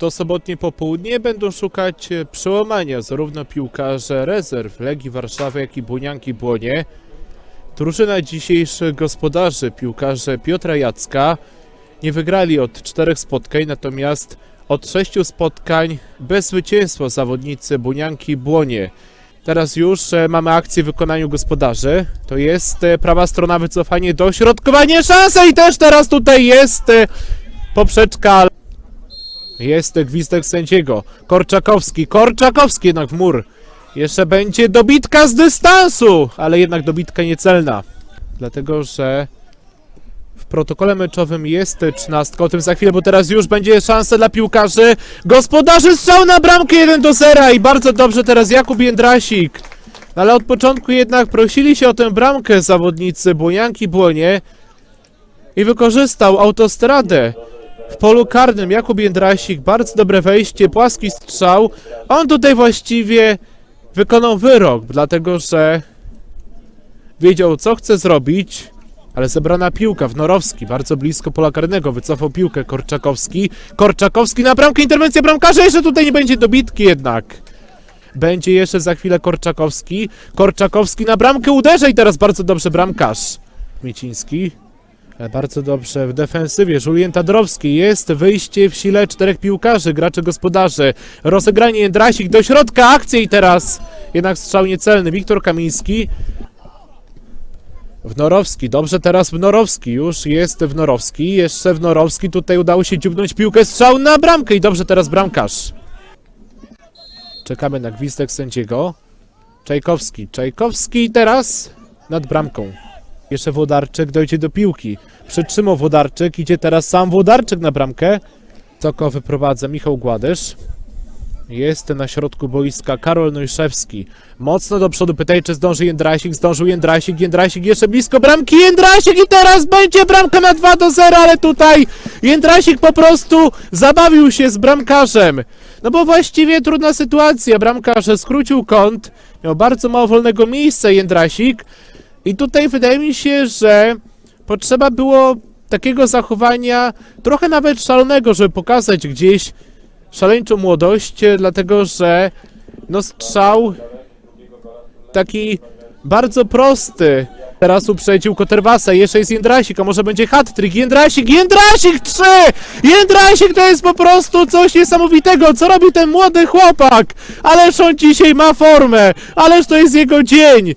To sobotnie popołudnie będą szukać e, przełamania zarówno piłkarze rezerw Legii Warszawy, jak i Bunianki Błonie. Drużyna dzisiejszych gospodarzy, piłkarze Piotra Jacka, nie wygrali od czterech spotkań, natomiast od sześciu spotkań bez zwycięstwa zawodnicy Bunianki Błonie. Teraz już e, mamy akcję w wykonaniu gospodarzy. To jest e, prawa strona, wycofanie, dośrodkowanie, szansa i też teraz tutaj jest poprzeczka. Jest gwizdek sędziego. Korczakowski, Korczakowski jednak w mur. Jeszcze będzie dobitka z dystansu, ale jednak dobitka niecelna. Dlatego, że w protokole meczowym jest trzynastka, o tym za chwilę, bo teraz już będzie szansa dla piłkarzy. Gospodarzy strzał na bramkę 1 do 0 i bardzo dobrze teraz Jakub Jędrasik. Ale od początku jednak prosili się o tę bramkę zawodnicy Błojanki Błonie i wykorzystał autostradę w polu karnym Jakub Jędrasik, bardzo dobre wejście, płaski strzał. On tutaj właściwie wykonał wyrok, dlatego że wiedział co chce zrobić, ale zebrana piłka w Norowski, bardzo blisko pola karnego, wycofał piłkę Korczakowski. Korczakowski na bramkę, interwencja bramkarza, jeszcze tutaj nie będzie dobitki jednak. Będzie jeszcze za chwilę Korczakowski. Korczakowski na bramkę uderza i teraz bardzo dobrze bramkarz. Mieciński. E, Bardzo dobrze w defensywie. Julien Tadrowski. Jest wyjście w sile czterech piłkarzy, graczy gospodarzy. Rozegranie Jędrasik do środka, akcja i teraz jednak strzał niecelny. Wiktor Kamiński. Wnorowski, dobrze teraz Wnorowski, już jest Wnorowski, jeszcze Wnorowski, tutaj udało się dziubnąć piłkę, strzał na bramkę i dobrze teraz bramkarz. Czekamy na gwizdek sędziego. Czajkowski, Czajkowski teraz nad bramką. Jeszcze Włodarczyk dojdzie do piłki. Przytrzymał Włodarczyk, idzie teraz sam Włodarczyk na bramkę. Coko wyprowadza Michał Gładysz. Jest na środku boiska Karol Nojszewski. Mocno do przodu, pytaj czy zdąży Jędrasik. Zdążył Jędrasik, Jędrasik jeszcze blisko bramki. Jędrasik i teraz będzie bramka na 2 do 0, ale tutaj Jędrasik po prostu zabawił się z bramkarzem. No bo właściwie trudna sytuacja. Bramkarz skrócił kąt. Miał bardzo mało wolnego miejsca Jędrasik. I tutaj wydaje mi się, że potrzeba było takiego zachowania trochę nawet szalonego, żeby pokazać gdzieś szaleńczą młodość, dlatego że no strzał taki bardzo prosty. Teraz uprzedził Koterwasa, jeszcze jest Jędrasik, a może będzie hat-trick. Jędrasik, Jędrasik 3! Jędrasik to jest po prostu coś niesamowitego, co robi ten młody chłopak! Ależ on dzisiaj ma formę, ależ to jest jego dzień!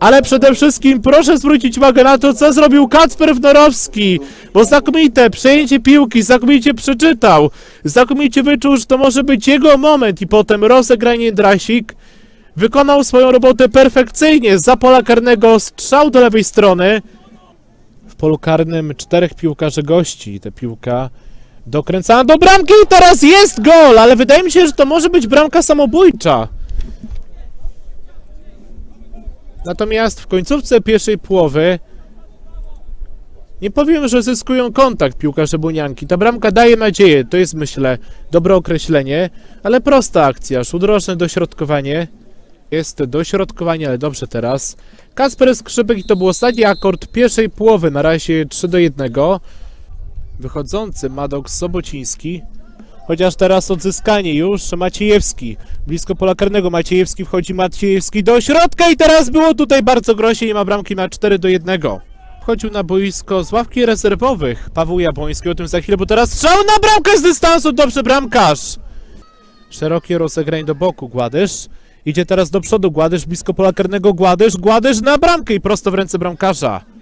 Ale przede wszystkim proszę zwrócić uwagę na to, co zrobił Kacper Wnorowski, bo znakomite przejęcie piłki, znakomicie przeczytał, znakomicie wyczuł, że to może być jego moment i potem rozegranie Drasik wykonał swoją robotę perfekcyjnie, za pola karnego strzał do lewej strony. W polu karnym czterech piłkarzy gości, ta piłka dokręcana do bramki i teraz jest gol, ale wydaje mi się, że to może być bramka samobójcza. Natomiast w końcówce pierwszej połowy nie powiem, że zyskują kontakt piłkarze Bunianki. Ta bramka daje nadzieję, to jest myślę dobre określenie, ale prosta akcja, rzut roczny, dośrodkowanie. Jest dośrodkowanie, ale dobrze teraz. Kasper Skrzypek i to był ostatni akord pierwszej połowy, na razie 3 do 1. Wychodzący Madok Sobociński. Chociaż teraz odzyskanie już Maciejewski. Blisko pola karnego Maciejewski wchodzi Maciejewski do środka i teraz było tutaj bardzo groźnie i ma bramki na 4 do 1. Wchodził na boisko z ławki rezerwowych Paweł Jabłoński, o tym za chwilę, bo teraz strzał na bramkę z dystansu, dobrze bramkarz! Szerokie rozegranie do boku, Gładysz. Idzie teraz do przodu, Gładysz blisko pola karnego, Gładysz, Gładysz na bramkę i prosto w ręce bramkarza.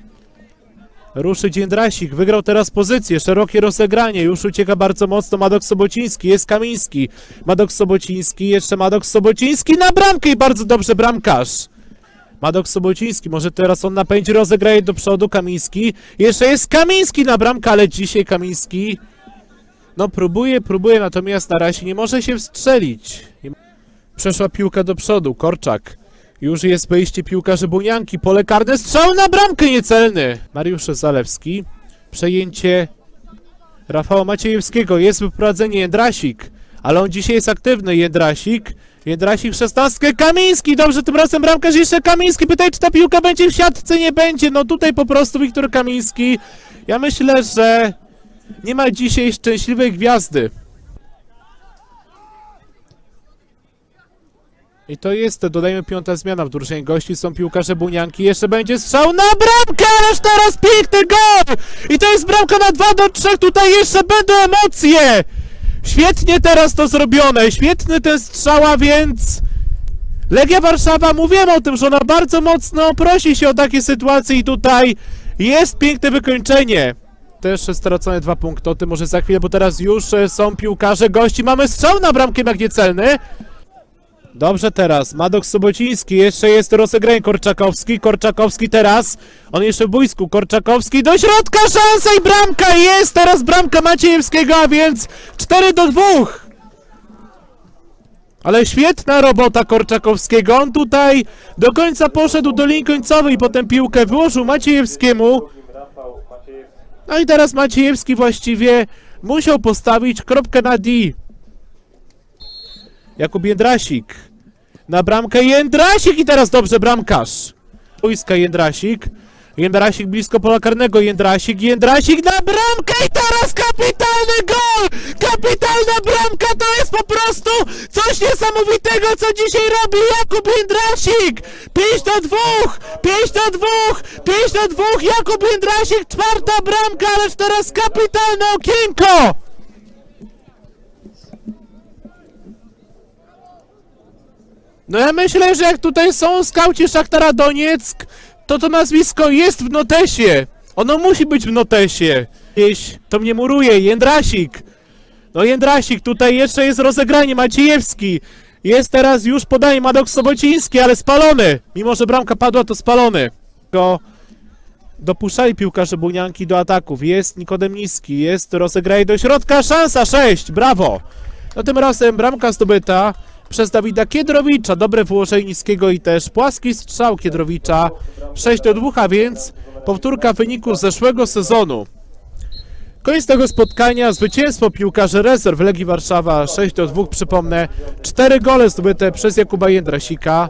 Ruszy Dziędrasik, wygrał teraz pozycję, szerokie rozegranie, już ucieka bardzo mocno Madok Sobociński, jest Kamiński. Madok Sobociński, jeszcze Madok Sobociński na bramkę i bardzo dobrze bramkarz. Madok Sobociński, może teraz on napędzi, rozegraje do przodu, Kamiński. Jeszcze jest Kamiński na bramkę, ale dzisiaj Kamiński... No próbuje, próbuje, natomiast na razie nie może się wstrzelić. Przeszła piłka do przodu, Korczak. Już jest wejście piłkarzy Bunianki, pole karne, strzał na bramkę niecelny! Mariusz Zalewski, przejęcie Rafała Maciejewskiego, jest wyprowadzenie Jędrasik, ale on dzisiaj jest aktywny, Jędrasik, Jędrasik szesnastkę, Kamiński, dobrze, tym razem bramkarz jeszcze Kamiński, pytaj czy ta piłka będzie w siatce, nie będzie, no tutaj po prostu Wiktor Kamiński, ja myślę, że nie ma dzisiaj szczęśliwej gwiazdy. I to jest, dodajmy, piąta zmiana w drużynie gości. Są piłkarze Bunianki. Jeszcze będzie strzał na bramkę, ależ teraz piękny gol! I to jest bramka na 2 do 3. Tutaj jeszcze będą emocje! Świetnie teraz to zrobione. Świetny ten strzał, a więc... Legia Warszawa, mówiłem o tym, że ona bardzo mocno prosi się o takie sytuacje i tutaj jest piękne wykończenie. Też stracone dwa punkty, o tym może za chwilę, bo teraz już e, są piłkarze gości. Mamy strzał na bramkę jak niecelny. Dobrze teraz, Madok Sobociński, jeszcze jest rozegranie Korczakowski, Korczakowski teraz, on jeszcze w boisku, Korczakowski do środka, szansa i bramka, jest teraz bramka Maciejewskiego, a więc 4 do 2. Ale świetna robota Korczakowskiego, on tutaj do końca poszedł do linii końcowej, potem piłkę wyłożył Maciejewskiemu. No i teraz Maciejewski właściwie musiał postawić kropkę na D. Jakub Jędrasik. Na bramkę Jędrasik i teraz dobrze bramkarz. Wojska Jędrasik. Jędrasik blisko pola karnego. Jędrasik, Jędrasik na bramkę i teraz kapitalny gol! Kapitalna bramka to jest po prostu coś niesamowitego, co dzisiaj robi Jakub Jędrasik! 5 do 2! 5 do 2! 5 do 2! Jakub Jędrasik, czwarta bramka, ależ teraz kapitalne okienko! No ja myślę, że jak tutaj są skauci Szachtara Donieck, to to nazwisko jest w notesie. Ono musi być w notesie. Gdzieś to mnie muruje, Jędrasik. No Jędrasik, tutaj jeszcze jest rozegranie, Maciejewski. Jest teraz już podanie Madok Sobociński, ale spalony. Mimo, że bramka padła, to spalony. Go dopuszczali piłkarze Bunianki do ataków. Jest Nikodem Niski, jest rozegranie do środka, szansa 6, brawo. No tym razem bramka zdobyta przez Dawida Kiedrowicza. Dobre wyłożenie Niskiego i też płaski strzał Kiedrowicza. 6 do 2, a więc powtórka wyniku z zeszłego sezonu. Koniec tego spotkania, zwycięstwo piłkarzy rezerw Legii Warszawa 6 do 2, przypomnę. 4 gole zdobyte przez Jakuba Jędrasika.